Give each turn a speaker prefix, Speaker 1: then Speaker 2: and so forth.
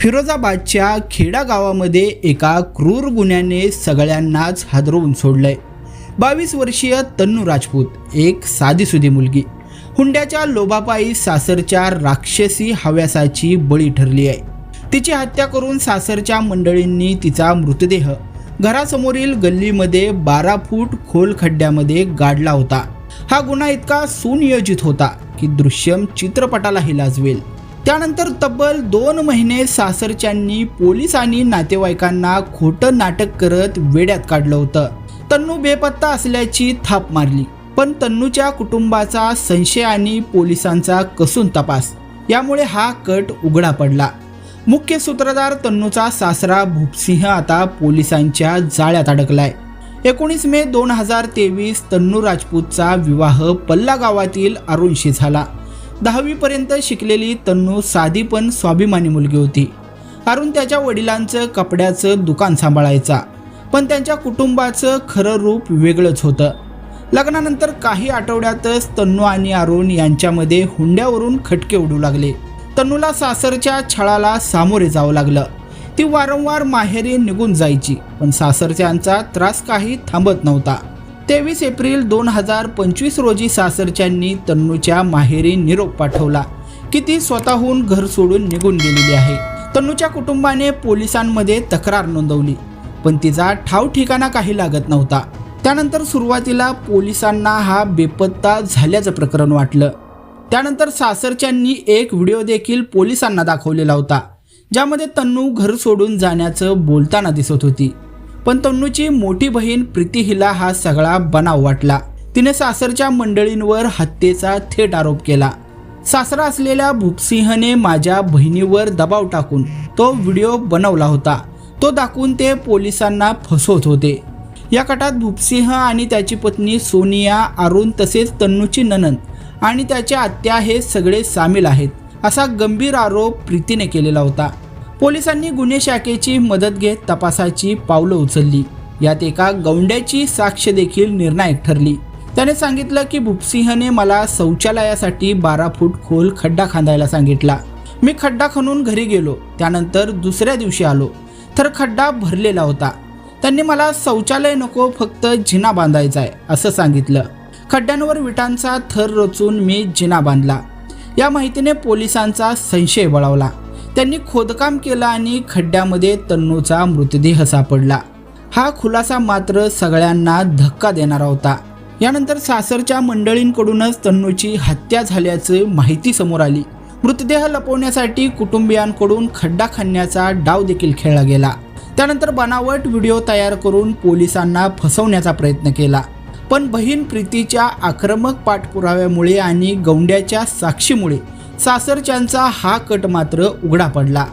Speaker 1: फिरोजाबादच्या खेडा गावामध्ये एका क्रूर गुन्ह्याने सगळ्यांनाच हादरवून सोडलंय. बावीस वर्षीय तन्नू राजपूत एक साधीसुधी मुलगी. हुंड्याच्या लोभापायी सासरच्या राक्षसी हव्यासाची बळी ठरली आहे. तिची हत्या करून सासरच्या मंडळींनी तिचा मृतदेह घरासमोरील गल्लीमध्ये बारा फूट खोल खड्ड्यामध्ये गाडला होता. हा गुन्हा इतका सुनियोजित होता की दृश्यम चित्रपटालाही लाजवेल. त्यानंतर तब्बल दोन महिने सासरच्यांनी पोलीस आणि नातेवाईकांना खोटं नाटक करत वेड्यात काढलं होतं. तन्नू बेपत्ता असल्याची थाप मारली. पण तन्नूच्या कुटुंबाचा संशय आणि पोलिसांचा कसून तपास. यामुळे हा कट उघडा पडला. मुख्य सूत्रधार तन्नूचा सासरा भूपसिंह आता पोलिसांच्या जाळ्यात अडकलाय. एकोणीस मे दोन हजार तेवीस तन्नू राजपूतचा विवाह पल्ला गावातील अरुणशी झाला. दहावीपर्यंत शिकलेली तन्नू साधी पण स्वाभिमानी मुलगी होती. अरुण त्याच्या वडिलांचं कपड्याचं दुकान सांभाळायचा. पण त्यांच्या कुटुंबाचं खरं रूप वेगळंच होतं. लग्नानंतर काही आठवड्यातच तन्नू आणि अरुण यांच्यामध्ये हुंड्यावरून खटके उडू लागले. तन्नूला सासरच्या छळाला सामोरे जावं लागलं. ती वारंवार माहेरी निघून जायची पण सासरच्यांचा त्रास काही थांबत नव्हता. तेवीस एप्रिल दोन हजार पंचवीस रोजी सासरच्यांनी तन्नूच्या माहेरी निरोप पाठवला की ती स्वतःहून घर सोडून निघून गेलेली आहे. तन्नूच्या कुटुंबाने पोलिसांमध्ये तक्रार नोंदवली पण तिचा ठाव ठिकाणा काही लागत नव्हता. त्यानंतर सुरुवातीला पोलिसांना हा बेपत्ता झाल्याचं प्रकरण वाटलं. त्यानंतर सासरच्यांनी एक व्हिडिओ देखील पोलिसांना दाखवलेला होता ज्यामध्ये तन्नू घर सोडून जाण्याचं बोलताना दिसत होती. पण तन्नूची मोठी बहीण प्रीती हिला हा सगळा बनाव वाटला. तिने सासरच्या मंडळींवर हत्येचा थेट आरोप केला. सासरा असलेल्या भूपसिंहने माझ्या बहिणीवर दबाव टाकून तो व्हिडिओ बनवला होता. तो दाखवून ते पोलिसांना फसवत होते. या कटात भूपसिंह आणि त्याची पत्नी सोनिया अरुण तसेच तन्नूची ननंद आणि त्याच्या आत्या हे सगळे सामील आहेत असा गंभीर आरोप प्रीतीने केलेला होता. पोलिसांनी गुन्हे शाखेची मदत घेत तपासाची पावलं उचलली. यात एका गौंड्याची साक्ष देखील निर्णायक ठरली. त्याने सांगितलं की भूपसिंहने मला शौचालयासाठी बारा फूट खोल खड्डा खांदायला सांगितला. मी खड्डा खणून घरी गेलो. त्यानंतर दुसऱ्या दिवशी आलो. तर खड्डा भरलेला होता. त्यांनी मला शौचालय नको फक्त जिना बांधायचा आहे असं सांगितलं. खड्ड्यांवर विटांचा थर रचून मी जिना बांधला. या माहितीने पोलिसांचा संशय बळावला त्यांनी खोदकाम केलं आणि खड्ड्यामध्ये तन्नूचा मृतदेह सापडला. हा खुलासा मात्र सगळ्यांना धक्का देणारा होता. यानंतर सासरच्या मंडळींकडूनच तन्नूची हत्या झाल्याचं माहिती समोर आली. मृतदेह लपवण्यासाठी कुटुंबियांकडून खड्डा खणण्याचा डाव देखील खेळला गेला. त्यानंतर बनावट व्हिडिओ तयार करून पोलिसांना फसवण्याचा प्रयत्न केला. पण बहीण प्रीतीच्या आक्रमक पाठपुराव्यामुळे आणि गौंड्याच्या साक्षीमुळे सासरच्यांचा हा कट मात्र उघडा पडला.